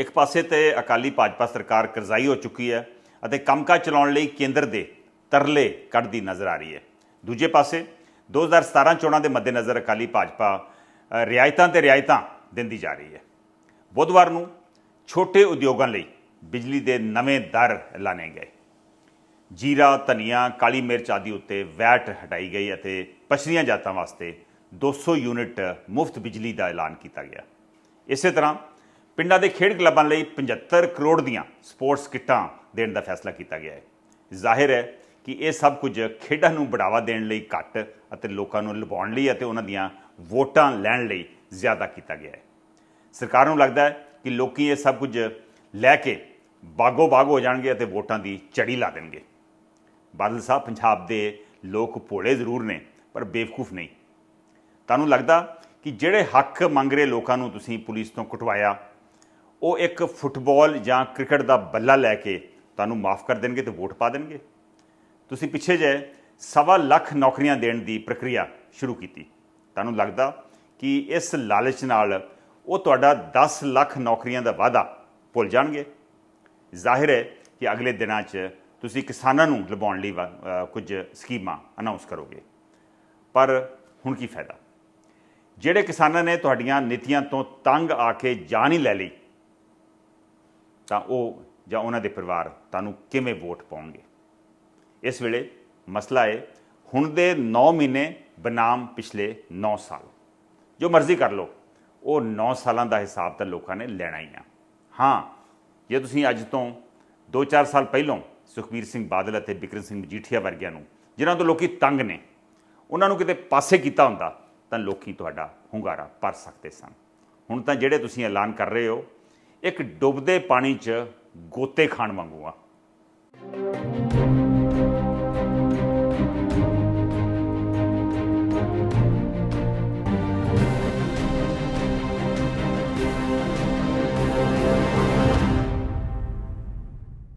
ਇੱਕ ਪਾਸੇ ਤੇ ਅਕਾਲੀ ਭਾਜਪਾ ਸਰਕਾਰ ਕਰਜ਼ਾਈ ਹੋ ਚੁੱਕੀ ਹੈ ਅਤੇ ਕੰਮਕਾਜ ਚਲਾਉਣ ਲਈ ਕੇਂਦਰ ਦੇ ਤਰਲੇ ਕੱਢਦੀ ਨਜ਼ਰ ਆ ਰਹੀ ਹੈ। ਦੂਜੇ ਪਾਸੇ 2017 ਚੋਣਾਂ ਦੇ ਮੱਦੇਨਜ਼ਰ ਅਕਾਲੀ ਭਾਜਪਾ ਰਿਆਇਤਾਂ ਤੇ ਰਿਆਇਤਾਂ ਦਿੰਦੀ ਜਾ ਰਹੀ ਹੈ। ਬੁੱਧਵਾਰ ਨੂੰ ਛੋਟੇ ਉਦਯੋਗਾਂ ਲਈ ਬਿਜਲੀ ਦੇ ਨਵੇਂ ਦਰ ਐਲਾਨੇ ਗਏ। ਜੀਰਾ, ਧਨੀਆ, ਕਾਲੀ ਮਿਰਚ ਆਦਿ ਉੱਤੇ ਵੈਟ ਹਟਾਈ ਗਈ ਅਤੇ ਪਛੜੀਆਂ ਜਾਤਾਂ ਵਾਸਤੇ 200 ਯੂਨਿਟ ਮੁਫਤ ਬਿਜਲੀ ਦਾ ਐਲਾਨ ਕੀਤਾ ਗਿਆ। ਇਸੇ ਤਰ੍ਹਾਂ ਪਿੰਡਾਂ ਦੇ ਖੇਡ ਕਲੱਬਾਂ ਲਈ 75 ਕਰੋੜ ਦੀਆਂ ਸਪੋਰਟਸ ਕਿੱਟਾਂ ਦੇਣ ਦਾ ਫੈਸਲਾ ਕੀਤਾ ਗਿਆ ਹੈ। ਜ਼ਾਹਿਰ ਹੈ ਕਿ ਇਹ ਸਭ ਕੁਝ ਖੇਡਾਂ ਨੂੰ ਬੜਾਵਾ ਦੇਣ ਲਈ ਘੱਟ ਅਤੇ ਲੋਕਾਂ ਨੂੰ ਲੁਭਾਉਣ ਲਈ ਅਤੇ ਉਹਨਾਂ ਦੀਆਂ ਵੋਟਾਂ ਲੈਣ ਲਈ ਜ਼ਿਆਦਾ ਕੀਤਾ ਗਿਆ ਹੈ। ਸਰਕਾਰ ਨੂੰ ਲੱਗਦਾ ਹੈ ਕਿ ਲੋਕੀ ਇਹ ਸਭ ਕੁਝ ਲੈ ਕੇ ਬਾਗੋ ਬਾਗ ਹੋ ਜਾਣਗੇ ਅਤੇ ਵੋਟਾਂ ਦੀ ਚੜੀ ਲਾ ਦੇਣਗੇ। ਬਾਦਲ ਸਾਹਿਬ ਪੰਜਾਬ ਦੇ ਲੋਕ ਭੋਲੇ ਜ਼ਰੂਰ ਨੇ, ਪਰ ਬੇਵਕੂਫ ਨਹੀਂ। ਤੁਹਾਨੂੰ ਲੱਗਦਾ ਕਿ ਜਿਹੜੇ ਹੱਕ ਮੰਗ ਰਹੇ ਲੋਕਾਂ ਨੂੰ ਤੁਸੀਂ ਪੁਲਿਸ ਤੋਂ ਕਟਵਾਇਆ ਉਹ ਇੱਕ ਫੁੱਟਬਾਲ ਜਾਂ ਕ੍ਰਿਕਟ ਦਾ ਬੱਲਾ ਲੈ ਕੇ ਤੁਹਾਨੂੰ ਮਾਫ ਕਰ ਦੇਣਗੇ ਤੇ ਵੋਟ ਪਾ ਦੇਣਗੇ। ਤੁਸੀਂ ਪਿੱਛੇ ਜੇ ਸਵਾ ਲੱਖ ਨੌਕਰੀਆਂ ਦੇਣ ਦੀ ਪ੍ਰਕਿਰਿਆ ਸ਼ੁਰੂ ਕੀਤੀ। ਤੁਹਾਨੂੰ ਲੱਗਦਾ ਕਿ ਇਸ ਲਾਲਚ ਨਾਲ ਉਹ ਤੁਹਾਡਾ 10 ਲੱਖ ਨੌਕਰੀਆਂ ਦਾ ਵਾਅਦਾ ਭੁੱਲ ਜਾਣਗੇ? ਜ਼ਾਹਿਰ ਹੈ ਕਿ ਅਗਲੇ ਦਿਨਾਂ 'ਚ ਤੁਸੀਂ ਕਿਸਾਨਾਂ ਨੂੰ ਲਵਾਉਣ ਲਈ ਵਾ- ਕੁਝ ਸਕੀਮਾਂ ਅਨਾਉਂਸ ਕਰੋਗੇ। ਪਰ ਹੁਣ ਕੀ ਫਾਇਦਾ? ਜਿਹੜੇ ਕਿਸਾਨਾਂ ਨੇ ਤੁਹਾਡੀਆਂ ਨੀਤੀਆਂ ਤੋਂ ਤੰਗ ਆ ਕੇ ਜਾਨ ਹੀ ਲੈ ਲਈ ਤਾਂ ਉਹ ਜਾਂ ਉਹਨਾਂ ਦੇ ਪਰਿਵਾਰ ਤੁਹਾਨੂੰ ਕਿਵੇਂ ਵੋਟ ਪਾਉਣਗੇ? ਇਸ ਵੇਲੇ ਮਸਲਾ ਹੈ ਹੁਣ ਦੇ 9 ਮਹੀਨੇ ਬਨਾਮ ਪਿਛਲੇ 9 ਸਾਲ। ਜੋ ਮਰਜ਼ੀ ਕਰ ਲਓ, ਉਹ 9 ਸਾਲਾਂ ਦਾ ਹਿਸਾਬ ਤਾਂ ਲੋਕਾਂ ਨੇ ਲੈਣਾ ਹੀ ਆ। ਹਾਂ, ਜੇ ਤੁਸੀਂ ਅੱਜ ਤੋਂ 2-4 ਸਾਲ ਪਹਿਲਾਂ ਸੁਖਬੀਰ ਸਿੰਘ ਬਾਦਲ ਅਤੇ ਬਿਕਰਮ ਸਿੰਘ ਮਜੀਠੀਆ ਵਰਗਿਆਂ ਨੂੰ, ਜਿਨ੍ਹਾਂ ਤੋਂ ਲੋਕੀ ਤੰਗ ਨੇ, ਉਹਨਾਂ ਨੂੰ ਕਿਤੇ ਪਾਸੇ ਕੀਤਾ ਹੁੰਦਾ, ਤਾਂ ਲੋਕੀ ਤੁਹਾਡਾ ਹੁੰਗਾਰਾ ਭਰ ਸਕਦੇ ਸਨ। ਹੁਣ ਤਾਂ ਜਿਹੜੇ ਤੁਸੀਂ ਐਲਾਨ ਕਰ ਰਹੇ ਹੋ ਇੱਕ ਡੁੱਬਦੇ ਪਾਣੀ 'ਚ ਗੋਤੇ ਖਾਣ ਵਾਂਗੂ ਆ।